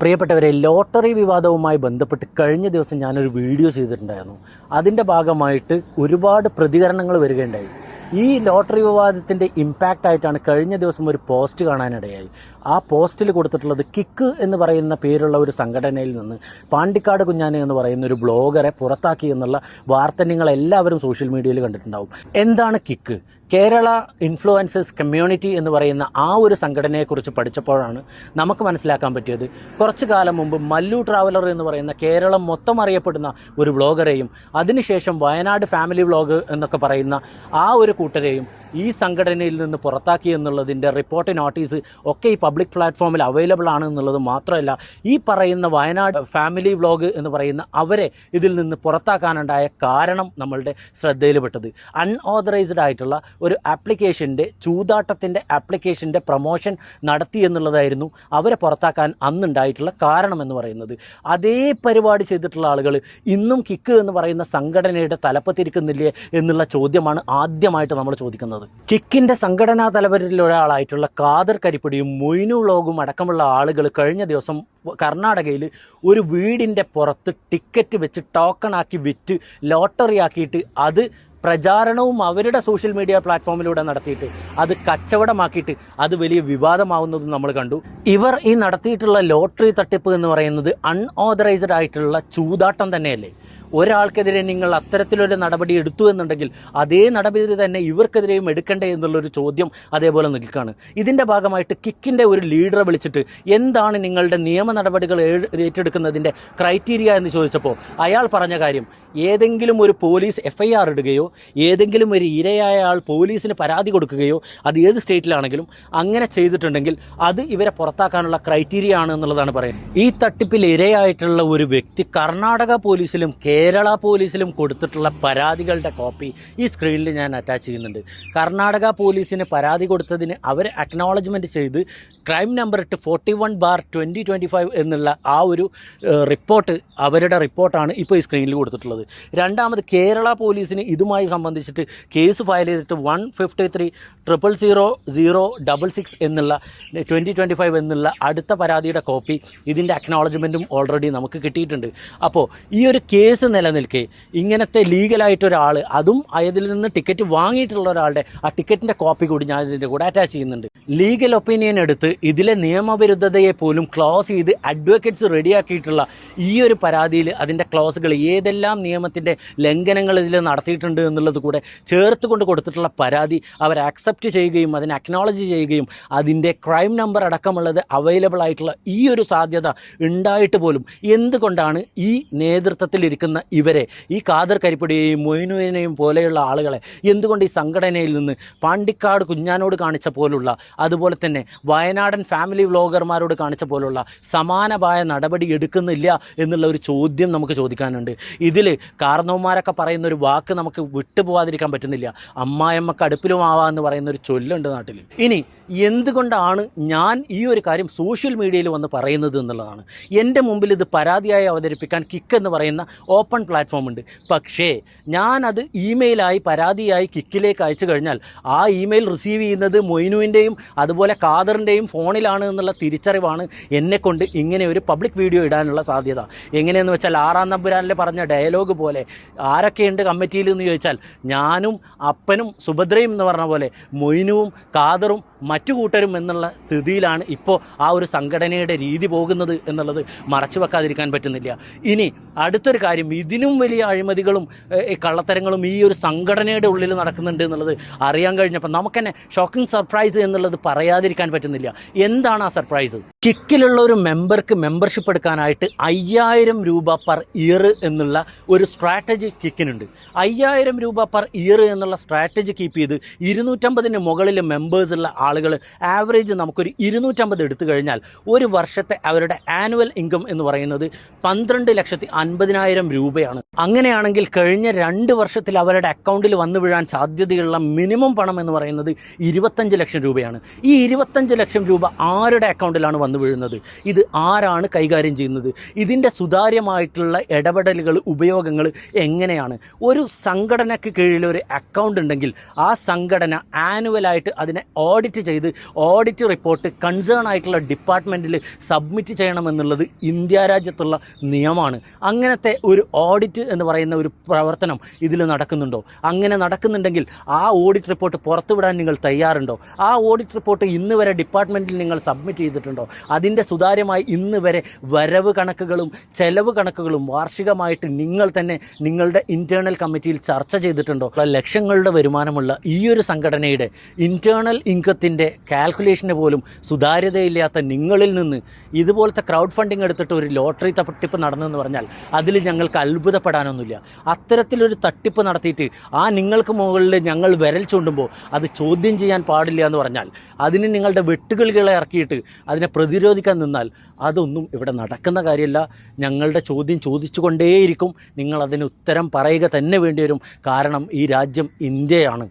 പ്രിയപ്പെട്ടവരെ ലോട്ടറി വിവാദവുമായി ബന്ധപ്പെട്ട് കഴിഞ്ഞ ദിവസം ഞാനൊരു വീഡിയോ ചെയ്തിട്ടുണ്ടായിരുന്നു. അതിന്റെ ഭാഗമായിട്ട് ഒരുപാട് പ്രതികരണങ്ങൾ വരികയുണ്ടായി. ഈ ലോട്ടറി വിവാദത്തിന്റെ ഇമ്പാക്റ്റ് ആയിട്ടാണ് കഴിഞ്ഞ ദിവസം ഒരു പോസ്റ്റ് കാണാനിടയായി. ആ പോസ്റ്റിൽ കൊടുത്തിട്ടുള്ളത് കിക്ക് എന്ന് പറയുന്ന പേരുള്ള ഒരു സംഘടനയിൽ നിന്ന് പാണ്ടിക്കാട് കുഞ്ഞാന് എന്ന് പറയുന്ന ഒരു ബ്ലോഗറെ പുറത്താക്കി എന്നുള്ള വാർത്ത നിങ്ങൾ എല്ലാവരും സോഷ്യൽ മീഡിയയിൽ കണ്ടിട്ടുണ്ടാവും. എന്താണ് കിക്ക്? കേരള ഇൻഫ്ലുവൻസേഴ്സ് കമ്മ്യൂണിറ്റി എന്ന് പറയുന്ന ആ ഒരു സംഘടനയെക്കുറിച്ച് പഠിച്ചപ്പോഴാണ് നമുക്ക് മനസ്സിലാക്കാൻ പറ്റിയത്. കുറച്ചു കാലം മുമ്പ് മല്ലു ട്രാവലർ എന്ന് പറയുന്ന കേരളം മൊത്തം അറിയപ്പെടുന്ന ഒരു ബ്ലോഗറെയും അതിനുശേഷം വയനാട് ഫാമിലി വ്ളോഗ് എന്നൊക്കെ പറയുന്ന ആ ഒരു കൂട്ടരെയും ഈ സംഘടനയിൽ നിന്ന് പുറത്താക്കി എന്നുള്ളതിന്റെ റിപ്പോർട്ട് നോട്ടീസ് ഒക്കെ ഈ പബ്ലിക് പ്ലാറ്റ്ഫോമിൽ അവൈലബിൾ ആണ് എന്നുള്ളത് മാത്രമല്ല ഈ പറയുന്ന വയനാട് ഫാമിലി വ്ലോഗ് എന്ന് പറയുന്ന അവരെ ഇതിൽ നിന്ന് പുറത്താക്കാനുണ്ടായ കാരണം നമ്മളുടെ ശ്രദ്ധയിൽപ്പെട്ടത്. അൺഓതറൈസ്ഡ് ആയിട്ടുള്ള ഒരു ആപ്ലിക്കേഷന്റെ ചൂതാട്ടത്തിന്റെ ആപ്ലിക്കേഷന്റെ പ്രൊമോഷൻ നടത്തി എന്നുള്ളതായിരുന്നു അവരെ പുറത്താക്കാൻ അന്നുണ്ടായിട്ടുള്ള കാരണം എന്ന് പറയുന്നത്. അതേ പരിപാടി ചെയ്തിട്ടുള്ള ആളുകൾ ഇന്നും കിക്ക് എന്ന് പറയുന്ന സംഘടനയുടെ തലപ്പത്തിരിക്കുന്നില്ലേ എന്നുള്ള ചോദ്യമാണ് ആദ്യമായിട്ട് നമ്മൾ ചോദിക്കുന്നത്. കിക്കിന്റെ സംഘടനാ തലവരിൽ ഒരാളായിട്ടുള്ള കാദർ കരിപ്പടിയും മൊയ്നു ലോഗും അടക്കമുള്ള ആളുകൾ കഴിഞ്ഞ ദിവസം കർണാടകയിൽ ഒരു വീടിന്റെ പുറത്ത് ടിക്കറ്റ് വെച്ച് ടോക്കണാക്കി വിറ്റ് ലോട്ടറി ആക്കിയിട്ട് അത് പ്രചാരണവും അവരുടെ സോഷ്യൽ മീഡിയ പ്ലാറ്റ്ഫോമിലൂടെ നടത്തിയിട്ട് അത് കച്ചവടമാക്കിയിട്ട് അത് വലിയ വിവാദമാവുന്നതും നമ്മൾ കണ്ടു. ഇവർ ഈ നടത്തിയിട്ടുള്ള ലോട്ടറി തട്ടിപ്പ് എന്ന് പറയുന്നത് അൺഓതറൈസ്ഡ് ആയിട്ടുള്ള ചൂതാട്ടം തന്നെയല്ലേ? ഒരാൾക്കെതിരെ നിങ്ങൾ അത്തരത്തിലൊരു നടപടി എടുത്തു എന്നുണ്ടെങ്കിൽ അതേ നടപടി തന്നെ ഇവർക്കെതിരെയും എടുക്കണ്ടേ എന്നുള്ളൊരു ചോദ്യം അതേപോലെ നിൽക്കുകയാണ് ഇതിന്റെ ഭാഗമായിട്ട് കിക്കിന്റെ ഒരു ലീഡറെ വിളിച്ചിട്ട് എന്താണ് നിങ്ങളുടെ നിയമ നടപടികൾ ഏറ്റെടുക്കുന്നതിന്റെ ക്രൈറ്റീരിയ എന്ന് ചോദിച്ചപ്പോൾ അയാൾ പറഞ്ഞ കാര്യം ഏതെങ്കിലും ഒരു പോലീസ് എഫ് ഐ ആർ ഇടുകയോ ഏതെങ്കിലും ഒരു ഇരയായ ആൾ പോലീസിന് പരാതി കൊടുക്കുകയോ അത് ഏത് സ്റ്റേറ്റിലാണെങ്കിലും അങ്ങനെ ചെയ്തിട്ടുണ്ടെങ്കിൽ അത് ഇവരെ പുറത്താക്കാനുള്ള ക്രൈറ്റീരിയ ആണ് എന്നുള്ളതാണ് പറയുന്നത്. ഈ തട്ടിപ്പിൽ ഇരയായിട്ടുള്ള ഒരു വ്യക്തി കർണാടക പോലീസിലും കേരള പോലീസിലും കൊടുത്തിട്ടുള്ള പരാതികളുടെ കോപ്പി ഈ സ്ക്രീനിൽ ഞാൻ അറ്റാച്ച് ചെയ്യുന്നുണ്ട്. കർണാടക പോലീസിന് പരാതി കൊടുത്തതിന് അവർ അക്നോളജ്മെന്റ് ചെയ്ത് ക്രൈം നമ്പർ ഇട്ട് forty one bar twenty twenty five എന്നുള്ള ആ ഒരു റിപ്പോർട്ട് അവരുടെ റിപ്പോർട്ടാണ് ഇപ്പോൾ ഈ സ്ക്രീനിൽ കൊടുത്തിട്ടുള്ളത്. രണ്ടാമത് കേരള പോലീസിന് ഇതുമായി സംബന്ധിച്ചിട്ട് കേസ് ഫയൽ ചെയ്തിട്ട് one fifty three triple zero zero double six എന്നുള്ള ട്വന്റി ട്വന്റി ഫൈവ് എന്നുള്ള അടുത്ത പരാതിയുടെ കോപ്പി ഇതിന്റെ അക്നോളജ്മെന്റും ഓൾറെഡി നമുക്ക് കിട്ടിയിട്ടുണ്ട്. അപ്പോൾ ഈ ഒരു കേസ് നിലനിൽക്കെ. ഇങ്ങനത്തെ ലീഗലായിട്ടൊരാൾ അതും അതിൽ നിന്ന് ടിക്കറ്റ് വാങ്ങിയിട്ടുള്ള ഒരാളുടെ ആ ടിക്കറ്റിന്റെ കോപ്പി കൂടി ഞാൻ ഇതിന്റെ കൂടെ അറ്റാച്ച് ചെയ്യുന്നുണ്ട്. ലീഗൽ ഒപ്പീനിയൻ എടുത്ത് ഇതിലെ നിയമവിരുദ്ധതയെ പോലും ക്ലോസ് ചെയ്ത് അഡ്വക്കേറ്റ്സ് റെഡിയാക്കിയിട്ടുള്ള ഈ ഒരു പരാതിയിൽ അതിന്റെ ക്ലോസുകൾ ഏതെല്ലാം നിയമത്തിന്റെ ലംഘനങ്ങൾ ഇതിൽ നടത്തിയിട്ടുണ്ട് എന്നുള്ളത് കൂടെ ചേർത്ത് കൊണ്ട് കൊടുത്തിട്ടുള്ള പരാതി അവർ അക്സെപ്റ്റ് ചെയ്യുകയും അതിനെ അക്നോളജി ചെയ്യുകയും അതിന്റെ ക്രൈം നമ്പർ അടക്കമുള്ളത് അവൈലബിൾ ആയിട്ടുള്ള ഈ ഒരു സാധ്യത ഉണ്ടായിട്ട് പോലും എന്തുകൊണ്ടാണ് ഈ നേതൃത്വത്തിലിരിക്കുന്ന ഇവരെ ഈ കാദർ കരിപ്പടിയെയും മൊയിനുവിനെയും പോലെയുള്ള ആളുകളെ എന്തുകൊണ്ട് ഈ സംഘടനയിൽ നിന്ന് പാണ്ടിക്കാട് കുഞ്ഞാനോട് കാണിച്ച പോലുള്ള അതുപോലെ തന്നെ വയനാടൻ ഫാമിലി വ്ളോഗർമാരോട് കാണിച്ച പോലുള്ള സമാനമായ നടപടി എടുക്കുന്നില്ല എന്നുള്ള ഒരു ചോദ്യം നമുക്ക് ചോദിക്കാനുണ്ട്. ഇതിൽ കാർന്നവന്മാരൊക്കെ പറയുന്ന ഒരു വാക്ക് നമുക്ക് വിട്ടുപോകാതിരിക്കാൻ പറ്റുന്നില്ല. അമ്മായിയമ്മക്ക് അടുപ്പിലുമാവാന്ന് പറയുന്ന ഒരു ചൊല്ലുണ്ട് നാട്ടിൽ ഇനി എന്തുകൊണ്ടാണ് ഞാൻ ഈ ഒരു കാര്യം സോഷ്യൽ മീഡിയയിൽ വന്ന് പറയുന്നത് എന്നുള്ളതാണ്. എന്റെ മുമ്പിൽ ഇത് പരാതിയായി അവതരിപ്പിക്കാൻ കിക്ക് എന്ന് പറയുന്ന ഓപ്പൺ പ്ലാറ്റ്ഫോം ഉണ്ട്. പക്ഷേ ഞാനത് ഇമെയിലായി പരാതിയായി കിക്കിലേക്ക് അയച്ചു കഴിഞ്ഞാൽ ആ ഇമെയിൽ റിസീവ് ചെയ്യുന്നത് മൊയ്നുവിന്റെയും അതുപോലെ കാദറിന്റെയും ഫോണിലാണ് എന്നുള്ള തിരിച്ചറിവാണ് എന്നെക്കൊണ്ട് ഇങ്ങനെ ഒരു പബ്ലിക് വീഡിയോ ഇടാനുള്ള സാധ്യത. എങ്ങനെയെന്ന് വെച്ചാൽ ആറാം നമ്പുരാനിലെ പറഞ്ഞ ഡയലോഗ് പോലെ ആരൊക്കെയുണ്ട് കമ്മിറ്റിയിൽ? എന്ന് ചോദിച്ചാൽ ഞാനും അപ്പനും സുഭദ്രയും എന്ന് പറഞ്ഞ പോലെ മൊയ്നുവും കാദറും മറ്റു കൂട്ടരും എന്നുള്ള സ്ഥിതിയിലാണ് ഇപ്പോൾ ആ ഒരു സംഘടനയുടെ രീതി പോകുന്നത് എന്നുള്ളത് മറച്ചു വെക്കാതിരിക്കാൻ പറ്റുന്നില്ല. ഇനി അടുത്തൊരു കാര്യം ഇതിനും വലിയ അഴിമതികളും കള്ളത്തരങ്ങളും ഈ ഒരു സംഘടനയുടെ ഉള്ളിൽ നടക്കുന്നുണ്ട് എന്നുള്ളത് അറിയാൻ കഴിഞ്ഞപ്പോൾ നമുക്ക് തന്നെ ഷോക്കിംഗ് സർപ്രൈസ് എന്നുള്ളത് പറയാതിരിക്കാൻ പറ്റുന്നില്ല. എന്താണ് ആ സർപ്രൈസ് കിക്കിലുള്ള ഒരു മെമ്പർക്ക് മെമ്പർഷിപ്പ് എടുക്കാനായിട്ട് അയ്യായിരം രൂപ പെർ ഇയർ എന്നുള്ള ഒരു സ്ട്രാറ്റജി കിക്കിനുണ്ട്. അയ്യായിരം രൂപ പെർ ഇയർ എന്നുള്ള സ്ട്രാറ്റജി കീപ്പ് ചെയ്ത് ഇരുന്നൂറ്റമ്പതിന് മുകളിൽ മെമ്പേഴ്സുള്ള ആളുകൾ ആവറേജ് നമുക്കൊരു ഇരുന്നൂറ്റമ്പത് എടുത്തു കഴിഞ്ഞാൽ ഒരു വർഷത്തെ അവരുടെ ആനുവൽ ഇൻകം എന്ന് പറയുന്നത് പന്ത്രണ്ട് ലക്ഷത്തി അൻപതിനായിരം രൂപ രൂപയാണ്. അങ്ങനെയാണെങ്കിൽ കഴിഞ്ഞ രണ്ട് വർഷത്തിൽ അവരുടെ അക്കൗണ്ടിൽ വന്നു വീഴാൻ സാധ്യതയുള്ള മിനിമം പണം എന്ന് പറയുന്നത് ഇരുപത്തഞ്ച് ലക്ഷം രൂപയാണ്. ഈ ഇരുപത്തഞ്ച് ലക്ഷം രൂപ ആരുടെ അക്കൗണ്ടിലാണ് വന്നു വീഴുന്നത്? ഇത് ആരാണ് കൈകാര്യം ചെയ്യുന്നത്? ഇതിന്റെ സുതാര്യമായിട്ടുള്ള ഇടപെടലുകൾ ഉപയോഗങ്ങൾ എങ്ങനെയാണ്? ഒരു സംഘടനയ്ക്ക് കീഴിൽ ഒരു അക്കൗണ്ട് ഉണ്ടെങ്കിൽ ആ സംഘടന ആനുവലായിട്ട് അതിനെ ഓഡിറ്റ് ചെയ്ത് ഓഡിറ്റ് റിപ്പോർട്ട് കൺസേൺ ആയിട്ടുള്ള ഡിപ്പാർട്ട്മെന്റിൽ സബ്മിറ്റ് ചെയ്യണമെന്നുള്ളത് ഇന്ത്യ രാജ്യത്തുള്ള നിയമമാണ്. അങ്ങനത്തെ ഒരു ഓഡിറ്റ് എന്ന് പറയുന്ന ഒരു പ്രവർത്തനം ഇതിൽ നടക്കുന്നുണ്ടോ? അങ്ങനെ നടക്കുന്നുണ്ടെങ്കിൽ ആ ഓഡിറ്റ് റിപ്പോർട്ട് പുറത്തുവിടാൻ നിങ്ങൾ തയ്യാറുണ്ടോ? ആ ഓഡിറ്റ് റിപ്പോർട്ട് ഇന്ന് വരെ ഡിപ്പാർട്ട്മെന്റിൽ നിങ്ങൾ സബ്മിറ്റ് ചെയ്തിട്ടുണ്ടോ? അതിന്റെ സുതാര്യമായി ഇന്ന് വരെ വരവ് കണക്കുകളും ചെലവ് കണക്കുകളും വാർഷികമായിട്ട് നിങ്ങൾ തന്നെ നിങ്ങളുടെ ഇന്റേർണൽ കമ്മിറ്റിയിൽ ചർച്ച ചെയ്തിട്ടുണ്ടോ? ലക്ഷങ്ങളുടെ വരുമാനമുള്ള ഈ ഒരു സംഘടനയുടെ ഇന്റേർണൽ ഇൻകത്തിന്റെ കാൽക്കുലേഷന് പോലും സുതാര്യതയില്ലാത്ത നിങ്ങളിൽ നിന്ന് ഇതുപോലത്തെ ക്രൗഡ് ഫണ്ടിങ് എടുത്തിട്ട് ഒരു ലോട്ടറി തട്ടിപ്പ് നടന്നെന്ന് പറഞ്ഞാൽ അതിൽ ഞങ്ങൾക്ക് അത്ഭുതപ്പെടാനൊന്നുമില്ല. അത്തരത്തിലൊരു തട്ടിപ്പ് നടത്തിയിട്ട് ആ നിങ്ങൾക്ക് മുകളിൽ ഞങ്ങൾ വിരൽ ചൂണ്ടുമ്പോൾ അത് ചോദ്യം ചെയ്യാൻ പാടില്ല എന്ന് പറഞ്ഞാൽ അതിന് നിങ്ങളുടെ വെട്ടുകളികളെ ഇറക്കിയിട്ട് അതിനെ പ്രതിരോധിക്കാൻ നിന്നാൽ അതൊന്നും ഇവിടെ നടക്കുന്ന കാര്യമല്ല. ഞങ്ങളുടെ ചോദ്യം ചോദിച്ചുകൊണ്ടേയിരിക്കും. നിങ്ങൾ അതിന് ഉത്തരം പറയുക തന്നെ വേണ്ടി വരും. കാരണം ഈ രാജ്യം ഇന്ത്യയാണ്.